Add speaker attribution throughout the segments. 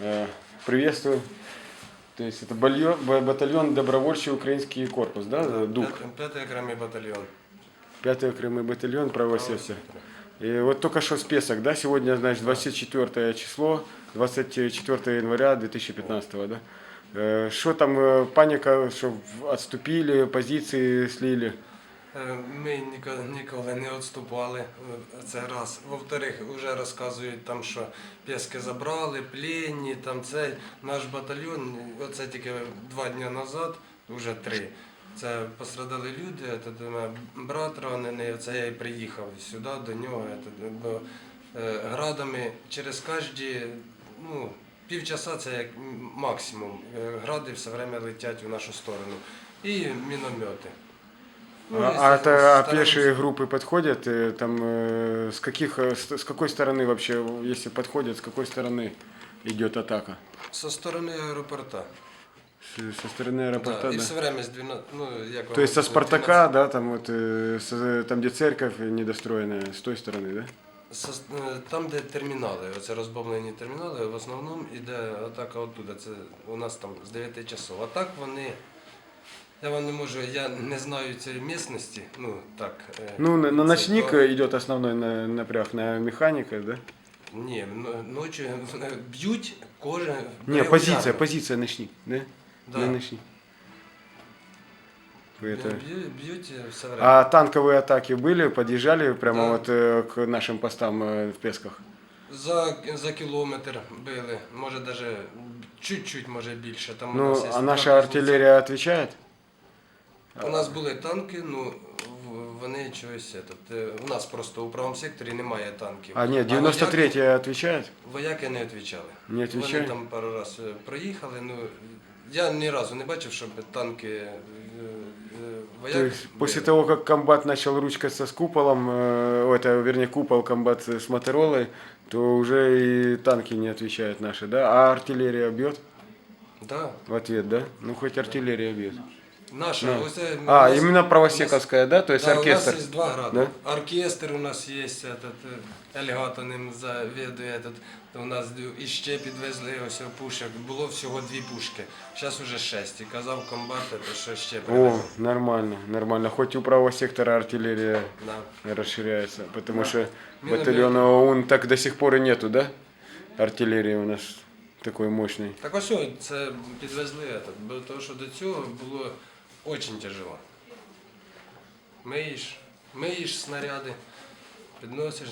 Speaker 1: Э, Приветствую. То есть это бальон- ба- батальон добровольчий український корпус, да? ДУК.
Speaker 2: П'ятий- П'ятий окремий батальйон.
Speaker 1: Пятый окремый батальон правого сектора. И вот только что список, да, сегодня, значит, 24 число, 24 января 2015, да? Э, Что там, э, паника, что отступили, позиции слили?
Speaker 2: Е, Ми ніколи, не відступали. е, Це раз. Во-вторых, вже розказують там, що піски забрали, пленні, там цей наш батальйон. Оце тільки два дні назад, вже три. Це пострадали люди, брат ранений, оце я і приїхав сюди до нього. Бо е, градами через кожні ну, півчаса це як максимум. Гради все время летять в нашу сторону. І міномети. Ну,
Speaker 1: а,
Speaker 2: если
Speaker 1: а это а
Speaker 2: стараемся-
Speaker 1: пешие группы подходят? э, Там э, с каких, э, с, с какой стороны вообще, если подходят, с какой стороны идет атака?
Speaker 2: Со сторони аеропорта.
Speaker 1: С- Со стороны аэропорта,
Speaker 2: Да,
Speaker 1: да?
Speaker 2: І все время з 12, ну, як
Speaker 1: То есть со
Speaker 2: вам,
Speaker 1: Спартака, да, там вот, э, с- там где церковь недостроенная, с той стороны, да?
Speaker 2: 12, со- е, там, де термінали, оце розбомблені термінали, в основному йде атака оттуда. Це у нас там з 9 часов. А так вони. Я вам не можу, я не знаю цієї місцевості. Ну так. е,
Speaker 1: Ну, на, на
Speaker 2: це
Speaker 1: ночник
Speaker 2: то-
Speaker 1: э, идет основной на- напряг на механика, да?
Speaker 2: Ні, н- ночі е, б'ють кожен.
Speaker 1: Не, позиция,
Speaker 2: регулярно.
Speaker 1: позиция ночник, да?
Speaker 2: Да.
Speaker 1: На ночник. Это...
Speaker 2: Б'ють, б'ють все время.
Speaker 1: А танковые атаки были, подъезжали прямо
Speaker 2: Да.
Speaker 1: вот э, к нашим постам э, в Песках?
Speaker 2: За, за кілометр били, може навіть чуть-чуть може більше. Там у
Speaker 1: Ну,
Speaker 2: нас є
Speaker 1: а наша
Speaker 2: така
Speaker 1: артиллерия отвечает?
Speaker 2: У нас були танки, ну в- вони чогось. Этот, е, у нас просто у правому секторі немає танків.
Speaker 1: А нет,
Speaker 2: вояки-
Speaker 1: 93-я отвечает?
Speaker 2: Вояки не відповідали.
Speaker 1: Не
Speaker 2: Вони
Speaker 1: отвечают?
Speaker 2: там пару разів е, проїхали. Ну я ні разу не бачив, щоб танки е, е, вояк.
Speaker 1: То есть после
Speaker 2: били.
Speaker 1: того, как комбат начал ручкаться с куполом, э, это, вернее, купол комбат с Моторолой, то уже и танки не отвечают наши, да? А артиллерия бьет
Speaker 2: Да,
Speaker 1: в ответ, да? Ну, хоть артиллерия бьет.
Speaker 2: наша,
Speaker 1: Да.
Speaker 2: ось це,
Speaker 1: А,
Speaker 2: у нас-
Speaker 1: именно правосековская, да? То есть
Speaker 2: Да,
Speaker 1: оркестр.
Speaker 2: У нас есть два града.
Speaker 1: Да?
Speaker 2: Оркестр у нас есть, этот, э, Ельгата ним завідує. Этот, у нас іще підвезли ось пушок. Було всього дві пушки. Зараз уже шесть. І казав комбат, это, що ще
Speaker 1: О,
Speaker 2: привезли.
Speaker 1: нормально, нормально. Хоть у правого сектора артиллерия
Speaker 2: Да.
Speaker 1: расширяется, потому
Speaker 2: Да.
Speaker 1: что
Speaker 2: Минометы.
Speaker 1: батальона ОУН так до сих пор и нету, да? Артиллерии у нас такой мощной.
Speaker 2: Так ось о, це підвезли, этот, бо того, що до цього було дуже тяжело. Миєш, миєш снаряди, підносиш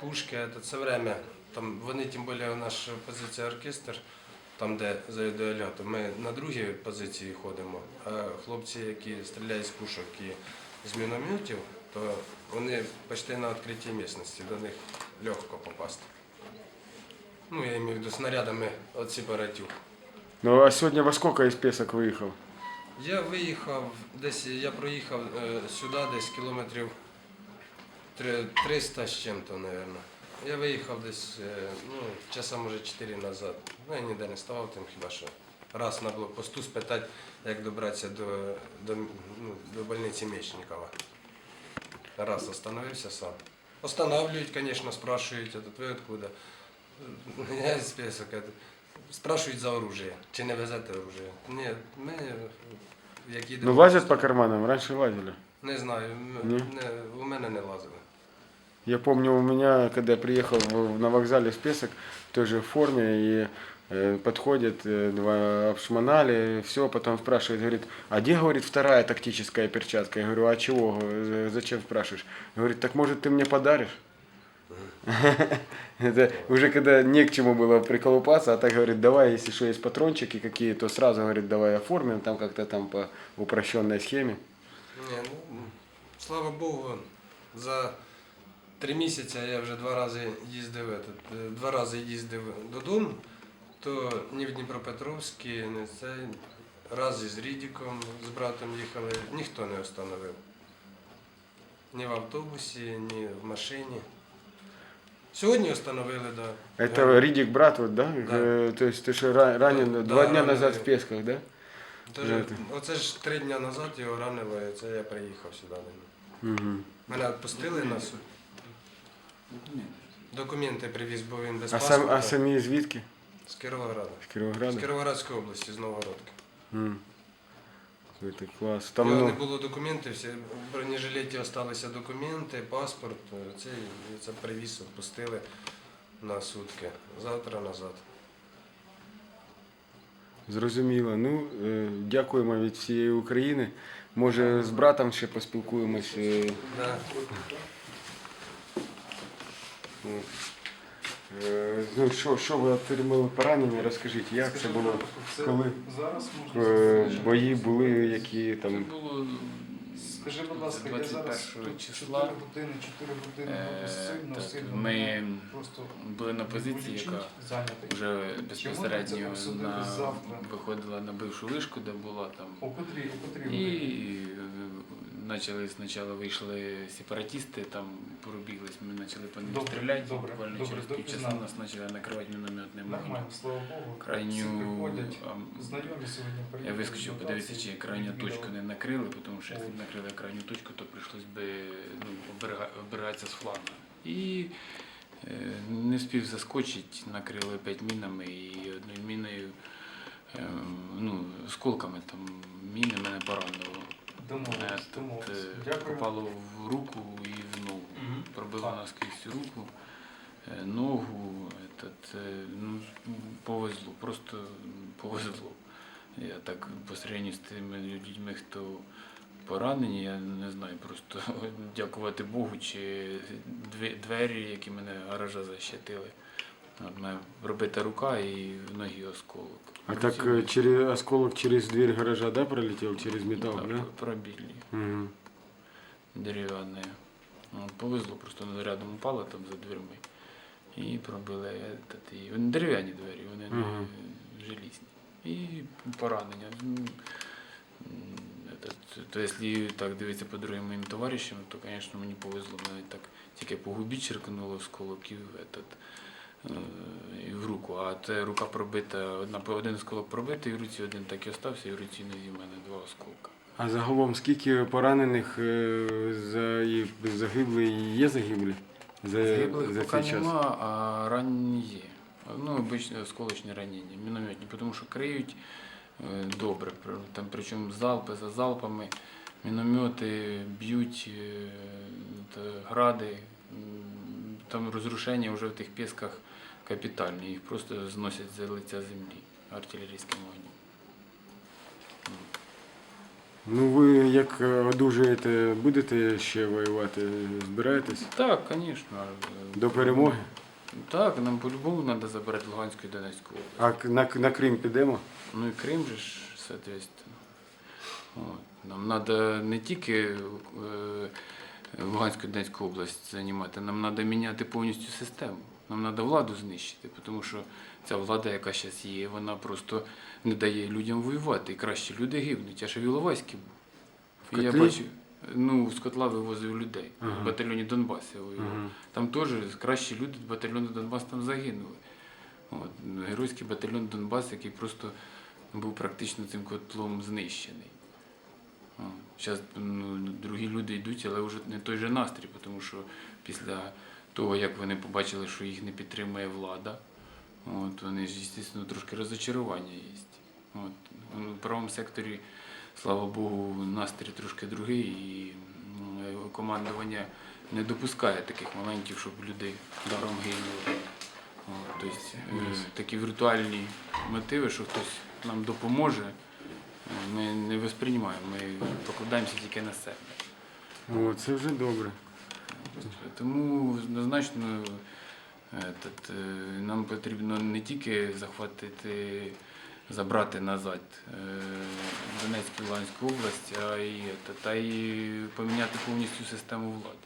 Speaker 2: пушки, это, це время. Там, вони тим більше наша позиція оркестр, там де завідує льоту, ми на другій позиції ходимо, а хлопці, які стріляють з пушок і з мінометів, то вони почти на відкритій місцевості, до них легко попасти. Ну, я маю в виду снарядами від сепаратів.
Speaker 1: Ну а сегодня во сколько из Песок выехал?
Speaker 2: Я виїхав десь, я проїхав е, сюди десь кілометрів 300 з чим-то, мабуть. Я виїхав десь, е, ну, часа може 4 назад. Ну, я ніде не ставав тим хіба що. Раз на блокпосту спитати, як добратися до, до, ну, до больниці Мечникова. Раз остановився сам. Останавливають, звісно, спрашують, «А ви откуда? Я список это. Спрашують за оружие. Чи не везете оружие? Ні, ми як їдемо.
Speaker 1: Ну лазят по карманам, раньше лазили.
Speaker 2: Не знаю, м-
Speaker 1: Ні?
Speaker 2: не, у мене не лазили.
Speaker 1: Я помню, у меня, когда я приехал в- на вокзале в Песок, в той же форме, и э, подходит, э, два обшмонали, все, потом спрашивает, говорит, а где, говорит, вторая тактическая перчатка? Я говорю, а чего, Э, зачем спрашиваешь? Говорит, так может ты мне подаришь? Это уже когда не к чему было приколупаться, а так говорит, давай, если что, есть патрончики какие, то сразу, говорит, давай оформим там как-то там по упрощенной схеме.
Speaker 2: Ні, ну, слава Богу, за три місяці я вже два рази їздив, этот, е, два рази їздив додому, то ні в Дніпропетровській, ні цей, раз із Рідіком, з братом їхали, ніхто не встановив. Ні в автобусі, ні в машині. Сьогодні встановили, так. Да.
Speaker 1: Это Ридик брат, вот, да?
Speaker 2: Да.
Speaker 1: Э, То есть ты что, ра- ранен
Speaker 2: Да,
Speaker 1: два дня
Speaker 2: раненый.
Speaker 1: назад в Песках, да?
Speaker 2: Тож,
Speaker 1: Знаєте.
Speaker 2: оце ж три дні назад його ранили, це я приїхав сюди. до нього.
Speaker 1: Угу.
Speaker 2: Мене відпустили на суд. Документи привіз, бо він без
Speaker 1: А,
Speaker 2: паспорта.
Speaker 1: сам, а самі звідки?
Speaker 2: З Кіровограда.
Speaker 1: З Кіровограда?
Speaker 2: З Кіровоградської області, з Новгородки.
Speaker 1: М. Це клас.
Speaker 2: Там
Speaker 1: Там,
Speaker 2: не
Speaker 1: ну,
Speaker 2: було документів, всі в бронежилеті залишилися документи, паспорт. е, Це, це привіз, відпустили на сутки. Завтра назад.
Speaker 1: зрозуміло. Ну, е, дякуємо від всієї України. Може, з братом ще поспілкуємось. е,
Speaker 2: Да.
Speaker 1: Ну. Е, Ну, що, що ви отримали поранення? Розкажіть, як це було?
Speaker 3: Це
Speaker 1: Коли
Speaker 3: зараз можна
Speaker 1: е, бої були, які там.
Speaker 4: Це було
Speaker 3: Скажи, будь ласка, я зараз
Speaker 4: 21 числа.
Speaker 3: 4 години, 4 години
Speaker 4: Е,
Speaker 3: сильно,
Speaker 4: так,
Speaker 3: сильно
Speaker 4: ми
Speaker 3: просто
Speaker 4: були на позиції, яка
Speaker 3: зайнятий.
Speaker 4: вже безпосередньо на, виходила на бившу вишку, де була там.
Speaker 3: О котрій, о котрій
Speaker 4: І почали спочатку вийшли сепаратисти, там пробіглись, ми почали по ним стріляти.
Speaker 3: добре,
Speaker 4: Буквально
Speaker 3: добре,
Speaker 4: через півчаса нас почали накривати мінометним вогнем.
Speaker 3: Слава Богу.
Speaker 4: Крайню.
Speaker 3: Знайомі сьогодні
Speaker 4: я вискочив подивитися, чи крайню точку не накрили, тому що якщо б накрили крайню точку, то прийшлось би ну, оберегатися з флангу. І е, не встиг заскочити, накрили п'ять мінами і одною міною, е, ну, осколками там міни мене поранило.
Speaker 3: Домовились,
Speaker 4: Е,
Speaker 3: домовились.
Speaker 4: е,
Speaker 3: Дякую.
Speaker 4: Попало в руку і в ногу.
Speaker 3: Мгм.
Speaker 4: Пробило наскрізь руку, е, ногу. Этот, е, ну, повезло, просто повезло. Я так по сравнению з тими людьми, хто поранені, я не знаю, просто дякувати Богу, чи двері, які мене гаража защитили. От мене пробита рука і в ногі осколок.
Speaker 1: А так е, через осколок через дверь гаража, да, пролетел? Через металл,
Speaker 4: Да,
Speaker 1: да?
Speaker 4: пробили.
Speaker 1: Угу.
Speaker 4: дерев'яне. Ну, повезло, просто воно рядом упало там за дверми. І пробили этот, і вони дерев'яні двері, вони не
Speaker 1: Мгм.
Speaker 4: желізні. І поранення. М, м, Этот, то якщо так дивитися по другим моїм товаришам, то, звісно, мені повезло. Мене так тільки по губі черкнуло осколок і в, этот, е, і в руку. А це рука пробита, одна, один осколок пробитий, в руці один так і остався, і в руці нозі в мене два осколка.
Speaker 1: А загалом скільки поранених е, за, і загибли і є загиблі за,
Speaker 4: Загиблих
Speaker 1: за
Speaker 4: поки
Speaker 1: час?
Speaker 4: нема, а ранені є. Ну, обичне осколочні ранення, мінометні, тому що криють е, добре, там причому залпи за залпами, міномети б'ють, е, гради, там розрушення вже в тих пісках капітальні, їх просто зносять з лиця землі артилерійським вогнем.
Speaker 1: Ну ви як е, одужаєте, будете ще воювати? Збираєтесь?
Speaker 4: Так, звісно.
Speaker 1: До перемоги?
Speaker 4: Так, нам по-любому треба забирати Луганську і Донецьку область.
Speaker 1: А на, на Крим підемо?
Speaker 4: Ну и Крым же, ж, соответственно. От. Нам треба не тільки е, Луганську Донецьку область займати, нам треба міняти повністю систему. Нам треба владу знищити, тому що ця влада, яка зараз є, вона просто не дає людям воювати. І краще люди гибнуть. Я ще в Іловайській був.
Speaker 1: В
Speaker 4: я бачив, ну, з котла вивозив людей.
Speaker 1: Ага.
Speaker 4: В батальйоні Донбас я воював.
Speaker 1: Ага.
Speaker 4: Там теж кращі люди з батальйону Донбас там загинули. От, геройський батальйон Донбас, який просто був практично цим котлом знищений. Зараз ну, другі люди йдуть, але вже не той же настрій, тому що після того, як вони побачили, що їх не підтримує влада, от, вони ж, звісно, трошки розочарування є. От, ну, в правому секторі, слава Богу, настрій трошки другий, і м, командування не допускає таких моментів, щоб люди даром гинули. Тобто такі віртуальні мотиви, що хтось нам допоможе, ми не восприймаємо, ми покладаємося тільки на себе.
Speaker 1: О, це вже добре.
Speaker 4: Тому однозначно е, нам потрібно не тільки захватити, забрати назад е, Донецьку і Луганську область, а й, этот, а й поміняти повністю систему влади.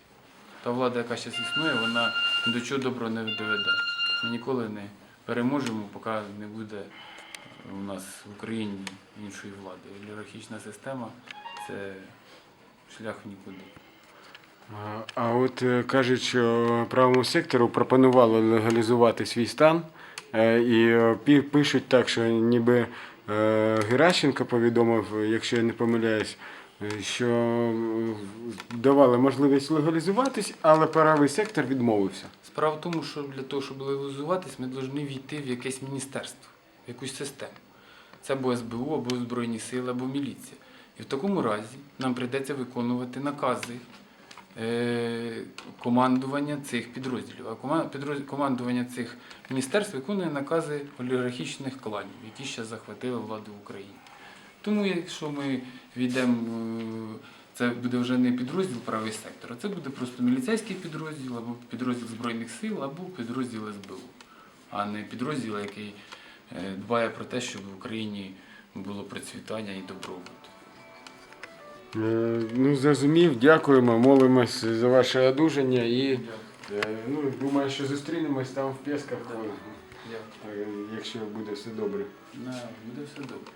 Speaker 4: Та влада, яка зараз існує, вона ні до чого доброго не доведе. Ми ніколи не переможемо, поки не буде у нас в Україні іншої влади. Олігархічна система це шлях в нікуди.
Speaker 1: А, от е, кажуть, що правому сектору пропонували легалізувати свій стан, е, і е, пишуть так, що ніби Геращенко повідомив, якщо я не помиляюсь, що давали можливість легалізуватись, але правий сектор відмовився.
Speaker 4: Справа в тому, що для того, щоб легалізуватись, ми повинні війти в якесь міністерство, в якусь систему. Це або СБУ, або Збройні Сили, або міліція. І в такому разі нам прийдеться виконувати накази е, командування цих підрозділів. А командування цих міністерств виконує накази олігархічних кланів, які ще захватили владу в Україні. Тому, якщо ми війдемо, е, це буде вже не підрозділ правий сектор, а це буде просто міліцейський підрозділ, або підрозділ Збройних сил, або підрозділ СБУ, а не підрозділ, який дбає про те, щоб в Україні було процвітання і добробут.
Speaker 1: Е, Ну, зрозумів, дякуємо, молимось за ваше одужання і е, ну, думаю, що зустрінемось там в е, якщо буде все добре.
Speaker 4: Буде все добре.